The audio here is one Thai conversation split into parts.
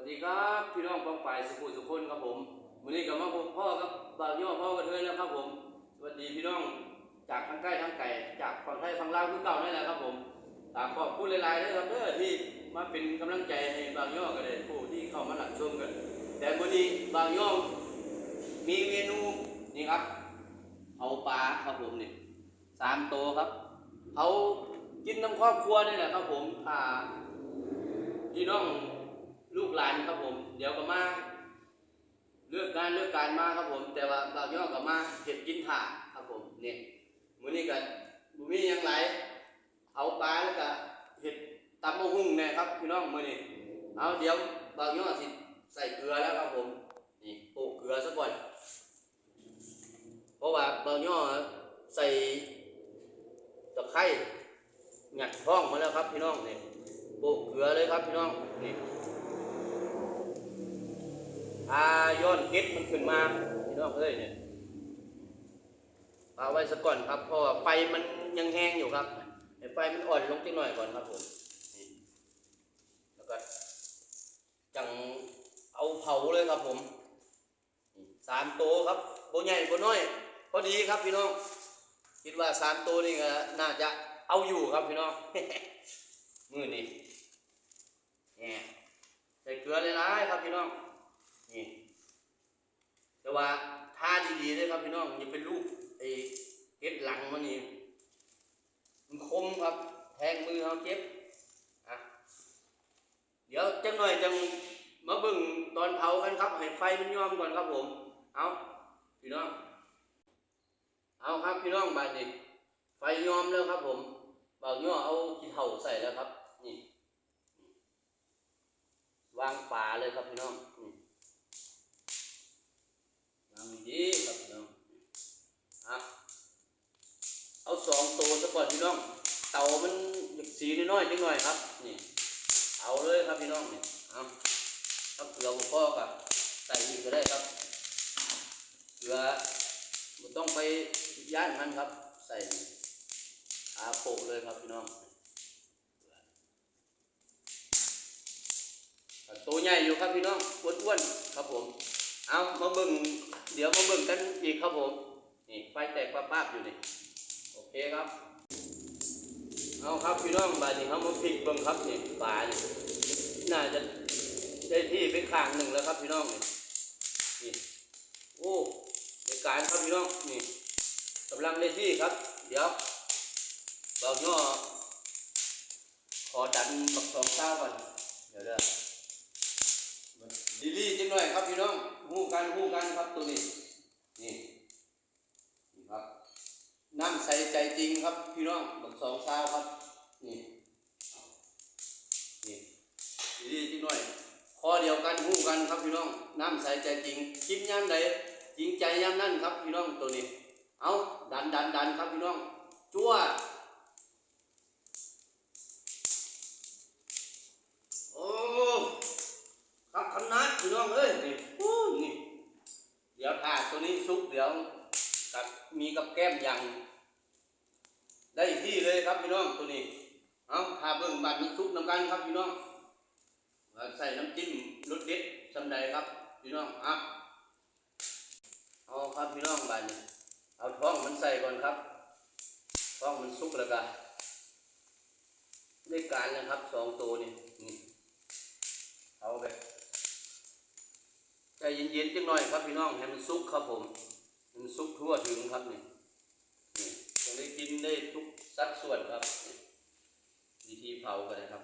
วัสดีครับพี่น้องปองปสุขุสุคนครับผมวันนี้กับมาพบพ่อกับบ่าวย่อพ่อกระเทยแล้วครับผม สวัสดีพี่น้องจากทางใกล้ทางไกลจากฝั่งไทยฝั่งลาวคือเก่านั่นแหละครับผมฝากขอบคุณหลายๆด้วยครับเด้อที่มาเป็นกำลังใจให้บ่าวย่อกันเลยผู้ที่เข้ามาหลับชมกัน แต่วันนี้บ่าวย่อมีเมนูนี่ครับ เอาปลาครับผมนี่สามโตวครับเขากินน้ำครอบครัวนี่แหละครับผมอ่าพี่น้อง ลูกหลานครับผม เดี๋ยวก็มาเลือกการเลือกการมาครับผม แต่ว่าเราย่อก็มาเก็บกินถ่าครับผมเนี่ยมื้อนี้ก็บ่มียังไรเอาปลาแล้วก็เห็ดตำมะฮุ่งน่ครับพี่น้องมื้อนี้เอาเดี๋ยวบางย่อสิใส่เกลือแล้วครับผมนี่โปะเกลือซะก่อนเพราะว่าบางย่อใส่ตะไคร้หงัดท้องมาแล้วครับพี่น้องนี่โปะเกลือเลยครับพี่น้องนี่ อาย้อนเก็ดมันขึ้นมาพี่น้องเอ้ยเนี่ยเอาไว้สักก่อนครับเพราะว่าไฟมันยังแห้งอยู่ครับให้ไฟมันอ่อนลงจักหน่อยก่อนครับผมแล้วก็จังเอาเผาเลยครับผมสามโตครับโบใหญ่โบน้อยพอดีครับพี่น้องคิดว่าสามโตวนี่ก็น่าจะเอาอยู่ครับพี่น้องมือนี่นี่ใส่เกลือเลยนะ ครับพี่น้อง นี่แต่ว่าท่าดีๆเลยครับพี่น้องอย่าเป็นลูกไอ้เก็ดหลังมันนี่มันคมครับ แทงมือเขาเจ็บอะเดี๋ยวจังหน่อยจังมาเบิ่งตอนเผากันครับให้ไฟมันยอมก่อนครับผม เอาพี่น้อง เอาครับพี่น้องบาดนี้ไฟยอมแล้วครับผมบาวย่อเอาขี้เถ้าใส่แล้วครับ นี่ วางป่าเลยครับพี่น้อง นี่วางดีๆครับพี่น้องอะเอาสองตัวซะก่อนพี่น้อง เตามันสีน้อยๆจังหน่อยครับ นี่ เอาเลยครับพี่น้องเนี่ยเอาถ้าเกลือบ่พอก็ใส่อีกก็ได้ครับ เกลือไม่ต้องไปย่านมันครับ ใส่อาโปะเลยครับพี่น้องตัวใหญ่อยู่ครับพี่น้องอ้วนๆ เอามาเบิ่งเดี๋ยวมาเบิ่งกันอีกครับผม นี่ไฟแตกป้าบอยู่นี่ โอเคครับ เอาครับพี่น้องบาดนี้เขามาพลิกเบิ่งครับนี่ปลานี่น่าจะได้ที่ไปข้างหนึ่งแล้วครับพี่น้องนี่นี่โอ้ในการครับพี่น้องนี่กำลังได้ที่ครับ เดี๋ยวเบาย่อขอดันบักสองเต้าก่อนเดี๋ยวเด้อดีลีจังหน่อยครับพี่น้อง หู้กันหู้กันครับตัวนี้ นี่นี่ครับน้ำใสใจจริงครับ พี่น้องบักสองซาวครับ นี่นี่ดีลีจังหน่อยคอเดียวกันหู้กันครับพี่น้องน้ำใสใจจริงกินยามใดจริงใจยามนั้นครับพี่น้องตัวนี้ เอาดันดันดันครับพี่น้องจั่ว ตัวนี้ซุปเดี๋ยวกับมีกับแก้มอย่างได้ที่เลยครับพี่น้องตัวนี้เอาถาเบิ่งบัตรมันซุปน้ำกันครับพี่น้องใส่น้ำจิ้มรสเด็ดสำใดครับ พี่น้องอะเอาครับพี่น้องบัตรเอาท้องมันใส่ก่อนครับท้องมันซุปแล้วกันได้การนะครับสองตัวนี่ นๆจังหน่อยครับพี่น้องให้มันสุกครับผม มันสุกทั่วถึงครับเนี่นี่จะได้กินได้ทุกสัดส่วนครับวิธีเผากันนะครับ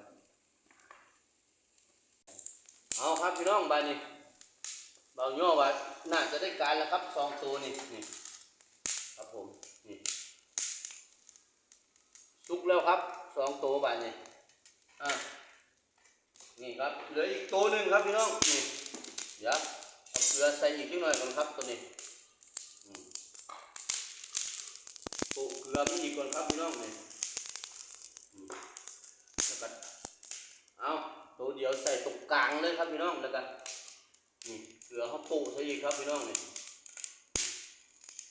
เอาครับพี่น้องบานี้บางย่อว่าน่าจะได้การแล้วครับสองตัวนี่นี่ครับผมนี่สุกแล้วครับสองตัวบานี้อ่านี่ครับเหลืออีกตัวหนึ่งครับพี่น้องนี่เดี๋ยวเอาเก ลือใส่อีกนิดหน่อยก่อนครับตัวนี้อืมโปะเกลือมีอีกก่อนครับพี่น้องเนี่อืมแล้วก็เอาตัวเดียวใส่ตรงกลางเลยครับพี่น้องแล้วก็นี่เกลือเขาโปะใส่อีกครับพี่น้องเนี่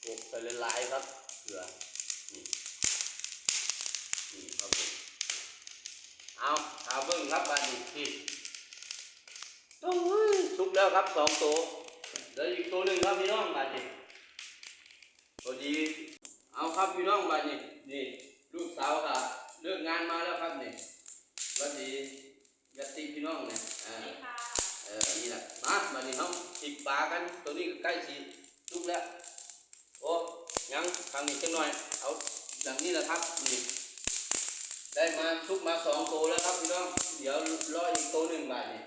โปะใส่หลายๆครับเกลือนี่นี่ครับผมเอาเอาเบิ้งครับบ้านนี้ที่ตู้แล้วครับสองตัว เหลืออีกตัวหนึ่งครับพี่น้องบาดนี้พอดีเอาครับพี่น้องบาดนี้นี่ลูกสาวก็เลิกงานมาแล้วครับนี่สวัสดียัตติพี่น้องเนี่ยอ่านี่ค่ะเออนี่แหละมามานี่เขาติดปลากันตัวนี้ก็ใกล้สีลุกแล้วโอ้ยังทางนี้จังหน่อยเอาอย่างนี้แหละครับนี่ได้มาชุกมาสองตัวแล้วครับพี่น้องเดี๋ยวรออีกตัวหนึ่งบาทนี่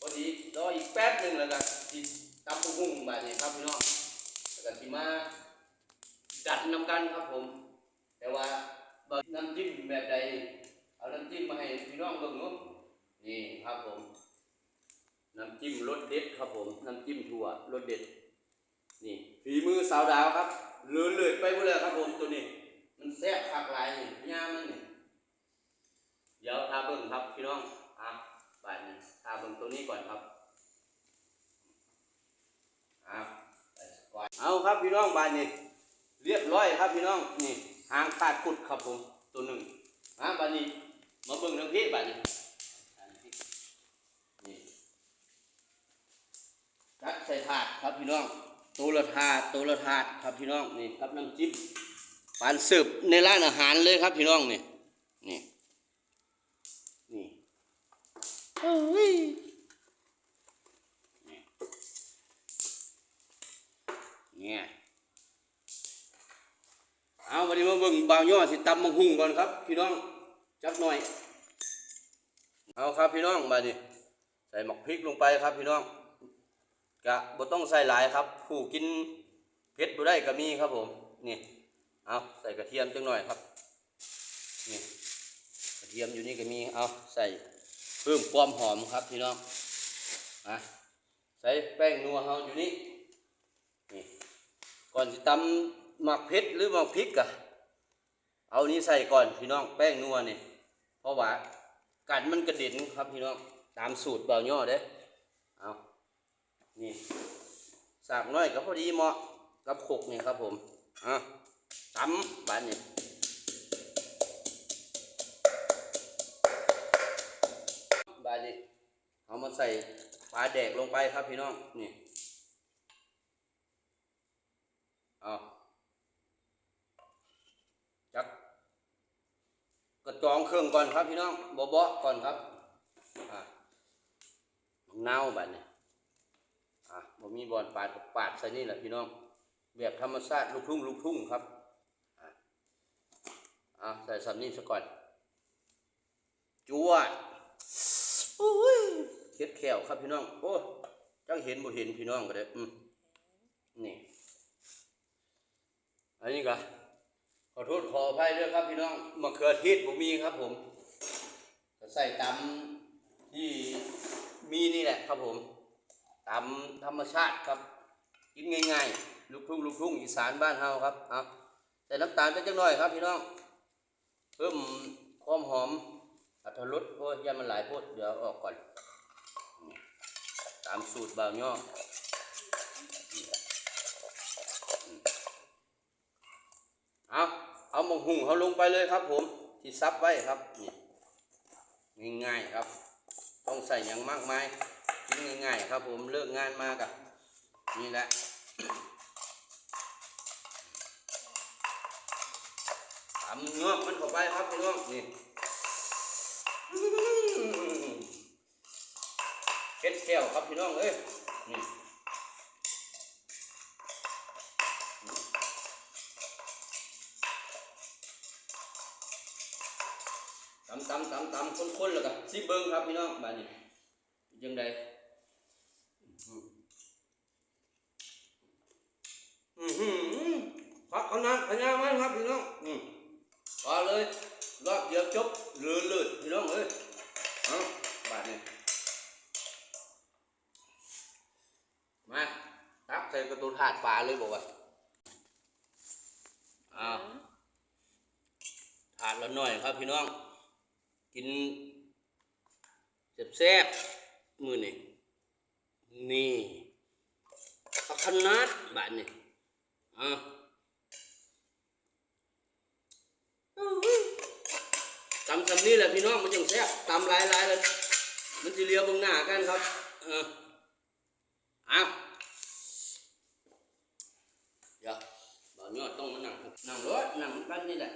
พอดีรออีกแป๊บหนึ่งแล้วกัน ตับหุ้งบาทนี่ครับพี่น้องแล้วก็ที่มาดัดน้ำกันครับผม แต่ว่าบน้ำจิ้มแบบใดเอาน้ำจิ้มมาให้พี่น้องเบิ่งเนู้นี่ครับผม น้ำจิ้มรสเด็ดครับผม น้ำจิ้มถั่วรสเด็ด นี่ฝีมือสาวดาวครับเลือเลือดไปหมดเลยครับผมตัวนี้ มันแซ่บคักหลายย่ามมันนี่เดี๋ยวทาเบิ่งครับพี่น้องอะบาดนี้ทาเบิ่งตัวนี้ก่อนครับอะไปก่อนเอาครับ พี่น้องบาดนี้เรียบร้อยครับพี่น้องนี่หางขาดกุดครับผมตัวหนึ่งอะบาดนี้มาเบิ่งทางพี่บาดนี้นี่จัดใส่ถาดครับพี่น้องตัวละถาดตัวละถาดครับพี่น้องนี่ครับน้ำจิ้มปานสืบในร้านอาหารเลยครับพี่น้องนี่นี่นี่ นี่ยเอาวันนี้มาเบิ่งบางย่อสิตำมังหุงก่อนครับ พี่น้องจับหน่อย เอาครับพี่น้องมาดิใส่หมักพริกลงไปครับพี่น้องกะบ่ต้องใส่หลายครับ ผู้กินเผ็ดบ่ได้ก็มีครับผมนี่เอาใส่กระเทียมจังหน่อยครับนี่กระเทียมอยู่นี่ก็มีเอาใส่เพิ่มความหอมครับพี่น้องอะใส่แป้งนัวเฮาอยู่นี่ ก่อนสิตำหมักเผ็ดหรือหมักพริกกะเอานี้ใส่ก่อนพี่น้องแป้งนัวนี่เพราะว่ากันมันกระเด็นครับพี่น้องตามสูตรเบาย่อเด้เอานี่สากน้อยก็พอดีเหมาะกับขกนี่ครับผมอะตำบานนี่บานนี่เอามาใส่ปลาแดกลงไปครับพี่น้องนี่เอาจัก กระจองเครื่องก่อนครับพี่น้องบ่เบาๆก่อนครับอะเน่าวบานนี่อะผมมีบอลปาดกับปาดใส่นี่แหละพี่น้องแบบธรรมชาติลูกทุ่งลูกทุ่งครับอะอะใส่สับนี่ซะก่อนจวดโอ้ยเค็ดแขวครับพี่น้องโอ้จังเห็นบ่เห็นพี่น้องก็ได้อืมนี่อันนี้ก็ ขอโทษขออภัยด้วยครับพี่น้องมะเขือเทศบ่มีครับผมก็ใส่ตามที่มีนี่แหละครับผมตามธรรมชาติครับ กินง่ายๆ ลูกทุ่งลูกทุ่งอีสานบ้านเฮาครับเอาใส่น้ำตาลไปจังหน่อยครับพี่น้อง เพิ่มความหอมอัตรสโอ้ยยามันหลายโพดเดี๋ยวออกก่อน ตามสูตรบ่าวย่อ เอาเอาหมกหุ่งเขาลงไปเลยครับผมที่ซับไว้ครับนี่ง่ายๆครับ ต้องใส่อย่างมากมายกินง่ายๆครับผมเลิกงานมากะนี่แหละทำเงือกมันเข้าไปครับพี่น้องนี่เค็ดแก้วครับพี่น้องเอ้ยนี่ คนๆแล้วก็ซิเบิ้งครับพี่น้องมานี่ยังไงอือหือพักขนาดขนาดไหมครับพี่น้องอืมพอเลยรอบเดียวจบเลื่อนเลยพี่น้องเอ้ยเอาบาทนี่มาตักใส่กระตูนถาดปลาเลยบอกว่าอ้าวถาดละหน่อยครับพี่น้อง กิน แซ่บๆมือนี่นี่ผักขนาดบาทนี่อะตำคำนี้แหละพี่น้องมันยังแซ่บตำหลายๆเลยมันจะเลียวเบงหน้ากันครับเอะอ้าวเดี๋ยวบ่าวยอดต้องมานั่งนั่งรถนั่งกันนี่แหละ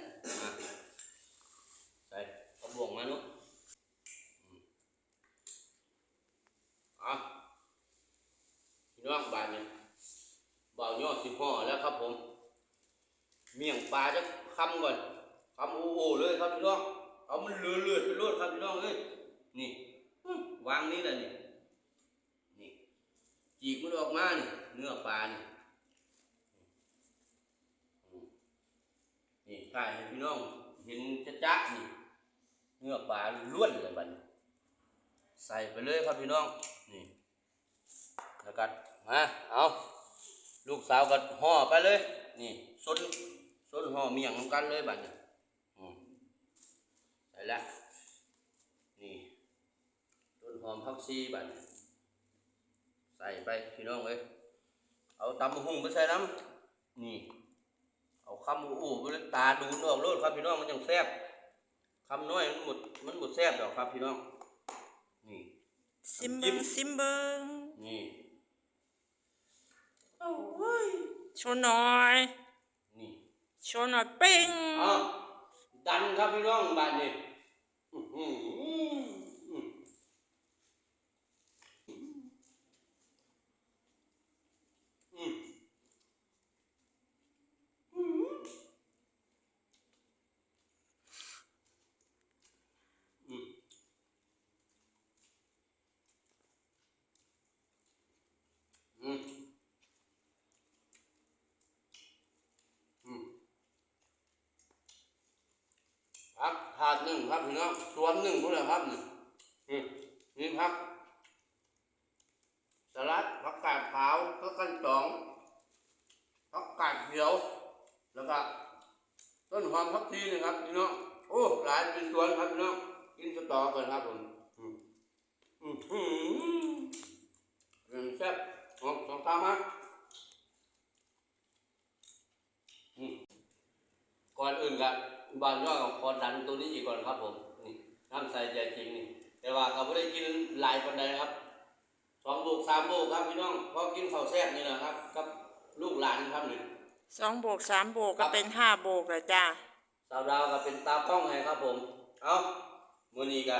ใส่เอาบ่วงมานุ๊กอืมเอาพี่น้องบานเนี่ยบ่าวยอดสิห่อแล้วครับผม เมี่ยง ปลาจะคำก่อนคำโอ้โหเลยครับพี่น้องเอามันเลือเลือดไปรดครับพี่น้องเอ้ยนี่วางนี่แหละนี่นี่จีกมันออกมานี่เนื้อปลานี่นี่ถ่ายให้พี่น้องเห็นจะจักนี่เนื้อปลาล้วนเลยบัดนี้ใส่ไปเลยครับพี่น้องนี่แล้วก็มาเอาลูกสาวก็ห่อไปเลย นี่ส้น ส้นห่อเมียงนำกันเลยบัดนี้อืมใส่ละนี่ต้นหอมผักชีบัดนี้ใส่ไปพี่น้องเอ้ยเอาตำบักหุ่งไปใส่น้ำนี่ เอาคำอู้ไปเลยตาดูนออกโลดครับพี่น้องมันยังแซ่บคำน้อยมันหมดมันหมดแซ่บดอกครับพี่น้อง นี่ซิมเบิงซิมเบิงนี่เอาเว้ยโชว์หน่อยนี่ โชว์หน่อยเป้งเอาดันครับพี่น้องบ้านนี้อื้อหืออืมอืมอืมอืมอืม พักถาดหนึ่งครับพี่น้องสวนหนึ่งพุ่นแหละครับนี่นี่นี่พักสลัดผักกาดขาวผักกันจองผักกาดเขียว แล้วก็ต้นหอมผักชีนี่ครับพี่น้องโอ้หลายเป็นสวนครับพี่น้องกินสตอก่อนครับผมอืมอืมอืมเรื่องแซ่บหอมสองตามมาอืมก่อนอื่นกับ บานย่อกับคอดันตัวนี้อีกก่อนครับผมนี่น้ำใสใจจริงนี่แต่ว่าเขาไม่ได้กินหลายปันใดนะครับสองบุกสามบุกครับพี่น้องเพอกินข้าวแซ่บนี่แหละครับกับลูกหลานครับนี่สองโบกสามโบกก็เป็นห้าโบกเลยจ้าสาวดาวก็เป็นตากล้องให้ครับผม เอามือนี้ก็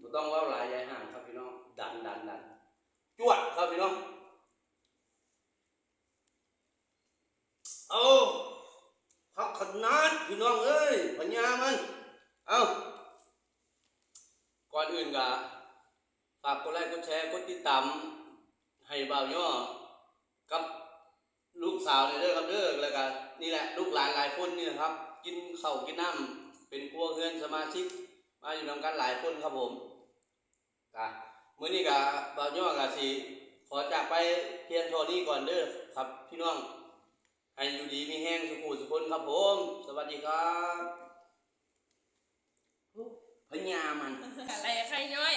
บ่ต้องเว่าหลายยายห่างครับพี่น้องดันดันดันจวดครับพี่น้องเอาพักขนาดพี่น้องเอ้ยปัญญามันเอาก่อนอื่นก็ฝา กดแชร์กดติดตามให้บ่าวย่อกับลูกสาวเนี่ยเด้อครับเด้อแล้วก็นี่แหละลูกหลานหลายคนนี่นะครับ กินข้าวกินน้ำเป็นครัวเฮือนสมาชิก มาอยู่นำกันหลายคนครับผมกะมื้อนี้กะบ่าวย่อกะสิขอจากไปเพียงเท่านี้ก่อนเด้อครับพี่น้องให้อยู่ดีมีแห้งสุขุสุคนครับผม สวัสดีครับพญามันอะไรใครน้อย